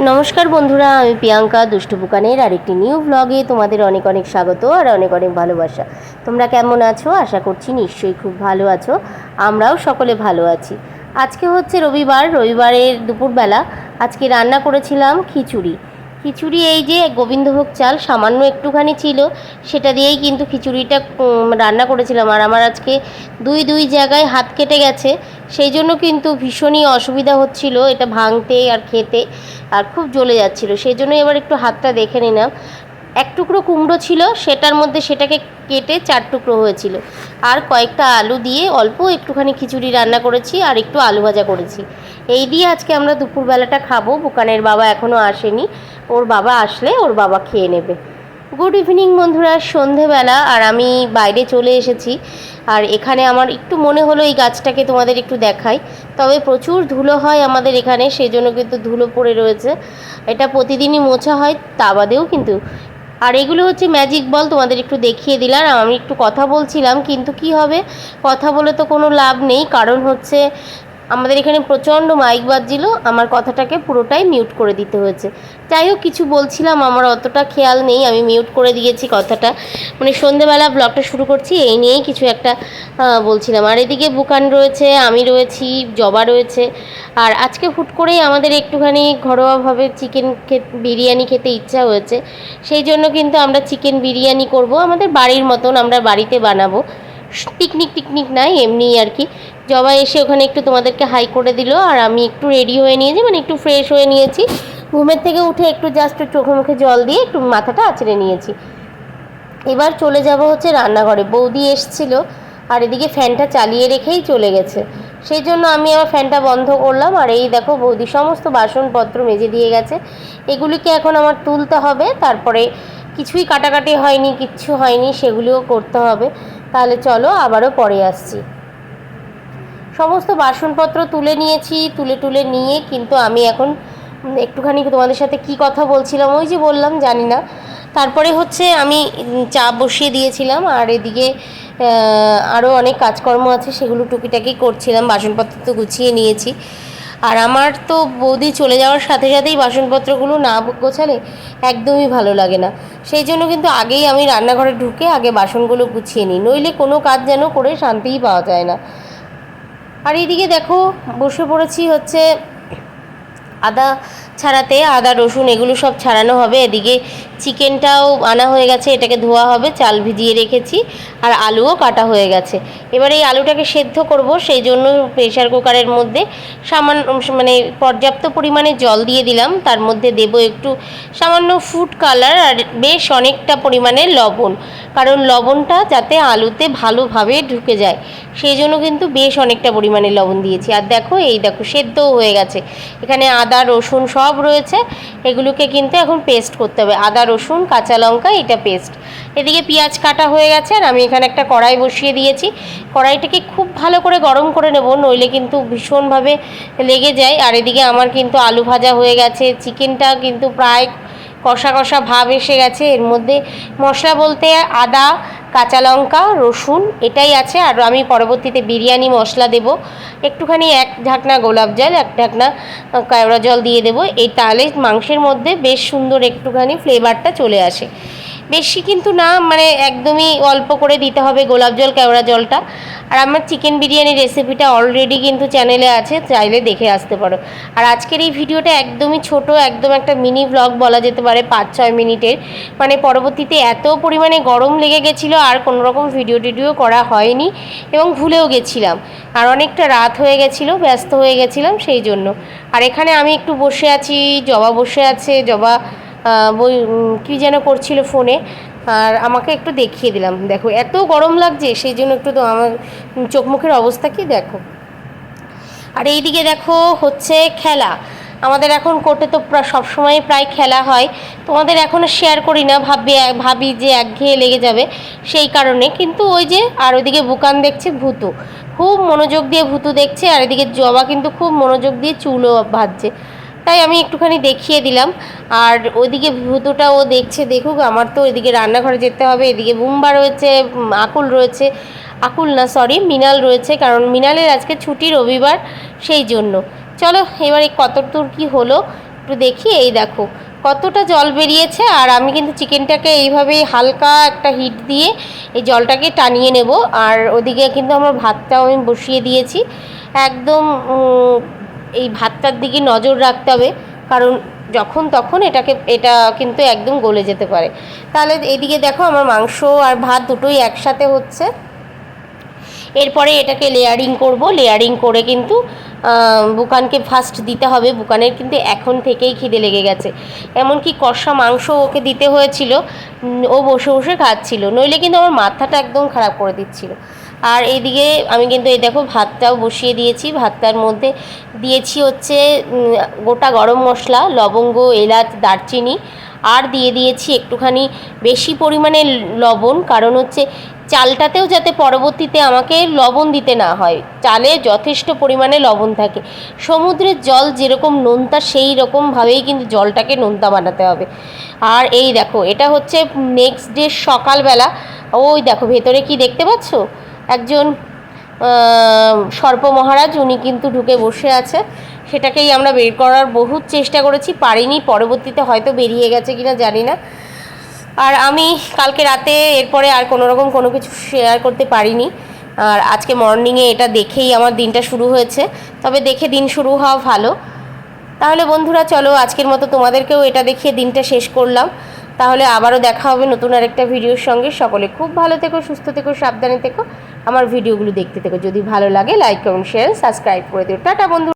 নমস্কার বন্ধুরা, আমি প্রিয়াঙ্কা, দুষ্টু বুকানের আরেকটি নিউ ব্লগে তোমাদের অনেক অনেক স্বাগত আর অনেক অনেক ভালোবাসা। তোমরা কেমন আছো? আশা করছি নিশ্চয়ই খুব ভালো আছো। আমরাও সকলে ভালো আছি। আজকে হচ্ছে রবিবার, রবিবারের দুপুরবেলা আজকে রান্না করেছিলাম খিচুড়ি। খিচুড়ি এই যে গোবিন্দভোগ চাল সামান্য একটুখানি ছিল, সেটা দিয়েই কিন্তু খিচুড়িটা রান্না করেছিলাম। আর আমার আজকে দুই দুই জায়গায় হাত কেটে গেছে, সেই জন্য কিন্তু ভীষণই অসুবিধা হচ্ছিল। এটা ভাঙতে আর খেতে আর খুব জ্বলে যাচ্ছিল। সেই জন্যই এবার একটু হাতটা দেখে নিলাম। এক টুকরো কুমড়ো ছিল, সেটার মধ্যে সেটাকে কেটে চার টুকরো হয়েছিল। আর কয়েকটা আলু দিয়ে অল্প একটুখানি খিচুড়ি রান্না করেছি আর একটু আলু ভাজা করেছি। এই দিয়ে আজকে আমরা দুপুরবেলাটা খাব। বুকানের বাবা এখনও আসেনি। ওর বাবা আসলে ওর বাবা খেয়ে নেবে। গুড ইভিনিং বন্ধুরা, সন্ধেবেলা আর আমি বাইরে চলে এসেছি। আর এখানে আমার একটু মনে হলো এই গাছটাকে তোমাদের একটু দেখাই। তবে প্রচুর ধুলো হয় আমাদের এখানে সেই জন্য কিন্তু ধুলো পড়ে রয়েছে। এটা প্রতিদিনই মোছা হয়, তা বাদেও কিন্তু আর এগুলো হচ্ছে ম্যাজিক বল তোমাদের একটু দেখিয়ে দিলাম। আমি একটু কথা বলছিলাম, কিন্তু কি হবে? কথা বলে তো কোনো লাভ নেই, কারণ হচ্ছে আমাদের এখানে প্রচণ্ড মাইক বাজছিল, আমার কথাটাকে পুরোটাই মিউট করে দিতে হয়েছে। যাই হোক কিছু বলছিলাম, আমার অতটা খেয়াল নেই, আমি মিউট করে দিয়েছি কথাটা। মানে সন্ধেবেলা ব্লগটা শুরু করছি, এই নিয়েই কিছু একটা বলছিলাম। আর এদিকে বুকান রয়েছে, আমি রয়েছি, জবা রয়েছে। আর আজকে হুট করেই আমাদের একটুখানি ঘরোয়াভাবে চিকেন বিরিয়ানি খেতে ইচ্ছা হয়েছে। সেই জন্য কিন্তু আমরা চিকেন বিরিয়ানি করব। আমাদের বাড়ির মতন আমরা বাড়িতে বানাবো। পিকনিক টিকনিক নাই এমনি আর কি। জবা এসে ওখানে একটু তোমাদেরকে হাই করে দিল, আর আমি একটু রেডি হয়ে নিয়েছি মানে একটু ফ্রেশ হয়ে নিয়েছি। ঘুমের থেকে উঠে একটু জাস্ট চোখে মুখে জল দিয়ে একটু মাথাটা আঁচড়ে নিয়েছি। এবার চলে যাব হচ্ছে রান্নাঘরে। বৌদি এসছিল, আর এদিকে ফ্যানটা চালিয়ে রেখেই চলে গেছে। সেই জন্য আমি আমার ফ্যানটা বন্ধ করলাম, আর এই দেখো বৌদি সমস্ত বাসনপত্র মেজে দিয়ে গেছে। এগুলিকে এখন আমার তুলতে হবে, তারপরে কিছুই কাটাকাটি হয়নি, কিচ্ছু হয়নি, সেগুলিও করতে হবে। তাহলে চলো আবারও পরে আসছি। সমস্ত বাসনপত্র তুলে নিয়েছি, তুলে তুলে নিয়ে কিন্তু আমি এখন একটুখানি তোমাদের সাথে কি কথা বলছিলাম ওই যে বললাম, জানি না। তারপরে হচ্ছে আমি চা বসিয়ে দিয়েছিলাম আর এদিকে আরও অনেক কাজকর্ম আছে সেগুলো টুকিটাকি করছিলাম, বাসনপত্র তো গুছিয়ে নিয়েছি। আর আমার তো বৌদি চলে যাওয়ার সাথে সাথেই বাসনপত্রগুলো না গোছালে একদমই ভালো লাগে না। সেই জন্য কিন্তু আগেই আমি রান্নাঘরে ঢুকে আগে বাসনগুলো গুছিয়ে নিই, নইলে কোনো কাজ যেন করে শান্তিই পাওয়া যায় না। আর এইদিকে দেখো বসে পড়েছি হচ্ছে আদা ছাড়াতে, আদা, রসুন এগুলো সব ছাড়ানো হবে। এদিকে চিকেনটাও আনা হয়ে গেছে, এটাকে ধোয়া হবে, চাল ভিজিয়ে রেখেছি, আর আলুও কাটা হয়ে গেছে। এবার এই আলুটাকে সেদ্ধ করব, সেই জন্য প্রেশার কুকারের মধ্যে সামান্য মানে পর্যাপ্ত পরিমাণে জল দিয়ে দিলাম। তার মধ্যে দেব একটু সামান্য ফুড কালার আর বেশ অনেকটা পরিমাণে লবণ। কারণ লবণটা যাতে আলুতে ভালোভাবে ঢুকে যায়, সেই জন্য কিন্তু বেশ অনেকটা পরিমাণে লবণ দিয়েছি। আর দেখো, এই দেখো, সেদ্ধও হয়ে গেছে। এখানে আদা রসুন সব রয়েছে। এগুলোকে কিন্তু এখন পেস্ট করতে হবে। আদা, রসুন, কাঁচা লঙ্কা, এটা পেস্ট এদিকে পেঁয়াজ কাটা হয়ে গেছে আর আমি এখানে একটা কড়াই বসিয়ে দিয়েছি। কড়াইটাকে খুব ভালো করে গরম করে নেব, নইলে কিন্তু ভীষণভাবে লেগে যায়। আর এদিকে আমার কিন্তু আলু ভাজা হয়ে গেছে। চিকেনটা কিন্তু প্রায় কষা কষা ভাব এসে গেছে। এর মধ্যে মশলা বলতে আদা কাঁচা লঙ্কা, রসুন, এটাই আছে। আর আমি পরবর্তীতে বিরিয়ানি মশলা দেব। একটুখানি এক ঢাকনা গোলাপ জল, এক ঢাকনা কেওড়া জল দিয়ে দেবো। এই তাহলে মাংসের মধ্যে বেশ সুন্দর একটুখানি ফ্লেভারটা চলে আসে। বেশি কিন্তু না মানে একদমই অল্প করে দিতে হবে গোলাপ জল, কেওড়া জলটা। আর আমার চিকেন বিরিয়ানি রেসিপিটা অলরেডি কিন্তু চ্যানেলে আছে, চাইলে দেখে আসতে পারো। আর আজকের এই ভিডিওটা একদমই ছোট, একদম একটা মিনি ব্লগ বলা যেতে পারে পাঁচ ছয় মিনিটের। মানে পরবর্তীতে এত পরিমাণে গরম লেগে গেছিল, আর কোনো রকম ভিডিও টিডিও করা হয়নি, এবং ভুলেও গেছিলাম। আর অনেকটা রাত হয়ে গেছিল, ব্যস্ত হয়ে গেছিলাম, সেই জন্য। আর এখানে আমি একটু বসে আছি, জবা বসে আছে, জবা বই কী যেন করছিল ফোনে, আর আমাকে একটু দেখিয়ে দিলাম। দেখো, এত গরম লাগছে, সেই জন্য একটু তো আমার চোখ মুখের অবস্থা কি দেখো। আর এইদিকে দেখো, হচ্ছে খেলা। আমাদের এখন কোর্টে তো সবসময় প্রায় খেলা হয়। তোমাদের এখনও শেয়ার করি না, ভাবি ভাবি যে একঘেয়ে লেগে যাবে সেই কারণে। কিন্তু ওই যে, আর ওইদিকে বুকান দেখছে ভূতু। খুব মনোযোগ দিয়ে ভূতু দেখছে, আর এদিকে জবা কিন্তু খুব মনোযোগ দিয়ে চুলও ভাজছে তাই আমি একটুখানি দেখিয়ে দিলাম। আর ওইদিকে ভূতুটা ও দেখছে, দেখুক আমার তো এদিকে রান্নাঘরে যেতে হবে, এদিকে বুম্বা রয়েছে আকুল রয়েছে। আকুল না সরি মিনাল রয়েছে, কারণ মিনালের আজকে ছুটি রবিবার, সেই জন্য। চলো, এবারে কত দূর কী হলো, একটু দেখি, এই দেখো। কতটা জল বেরিয়েছে, আর আমি কিন্তু চিকেনটাকে এইভাবেই হালকা একটা হিট দিয়ে এই জলটাকে টানিয়ে নেব। আর ওদিকে কিন্তু আমার ভাতটাও আমি বসিয়ে দিয়েছি। একদম এই ভাতটার দিকে নজর রাখতে হবে, কারণ যখন তখন এটাকে, এটা কিন্তু একদম গলে যেতে পারে। তাহলে এদিকে দেখো আমার মাংস আর ভাত দুটোই একসাথে হচ্ছে। এরপরে এটাকে লেয়ারিং করব। লেয়ারিং করে কিন্তু বুকানকে ফার্স্ট দিতে হবে। বুকানের কিন্তু এখন থেকেই খিদে লেগে গেছে। এমনকি কষা মাংস ওকে দিতে হয়েছিল। ও বসে বসে খাচ্ছিল। নইলে কিন্তু আমার মাথাটা একদম খারাপ করে দিচ্ছিল। আর এইদিকে আমি কিন্তু এই দেখো ভাতটাও বসিয়ে দিয়েছি, ভাতটার মধ্যে দিয়েছি হচ্ছে গোটা গরম মশলা, লবঙ্গ, এলাচ, দারচিনি, আর দিয়ে দিয়েছি একটুখানি বেশি পরিমাণে লবণ, কারণ হচ্ছে চালটাতেও যাতে পরবর্তীতে আমাকে লবণ দিতে না হয়, চালে যথেষ্ট পরিমাণে লবণ থাকে। সমুদ্রের জল যেরকম নোনতা, সেই রকমভাবেই কিন্তু জলটাকে নোনতা বানাতে হবে। আর এই দেখো, এটা হচ্ছে নেক্সট ডে সকালবেলা, ওই দেখো, ভেতরে কি দেখতে পাচ্ছ? একজন সর্প মহারাজ, উনি কিন্তু ঢুকে বসে আছে। সেটাকেই আমরা বের করার বহুত চেষ্টা করেছি, পারিনি, পরবর্তীতে হয়তো বেরিয়ে গেছে কিনা জানি না। আর আমি কালকে রাতে এরপরে আর কোনো রকম কোনো কিছু শেয়ার করতে পারিনি। আর আজকে মর্নিংয়ে এটা দেখেই আমার দিনটা শুরু হয়েছে। তবে দেখে দিন শুরু হওয়া ভালো। তাহলে বন্ধুরা, চলো আজকের মতো তোমাদেরকেও এটা দেখিয়ে দিনটা শেষ করলাম। তাহলে আবারও দেখা হবে নতুন আরেকটা ভিডিওর সঙ্গে। সকলে খুব ভালো থেকো, সুস্থ থেকো, সাবধানে থেকো। আমার ভিডিওগুলো দেখতে থেকো। যদি ভালো লাগে লাইক কমেন্ট শেয়ার সাবস্ক্রাইব করে দিও। টাটা, বন্ধু।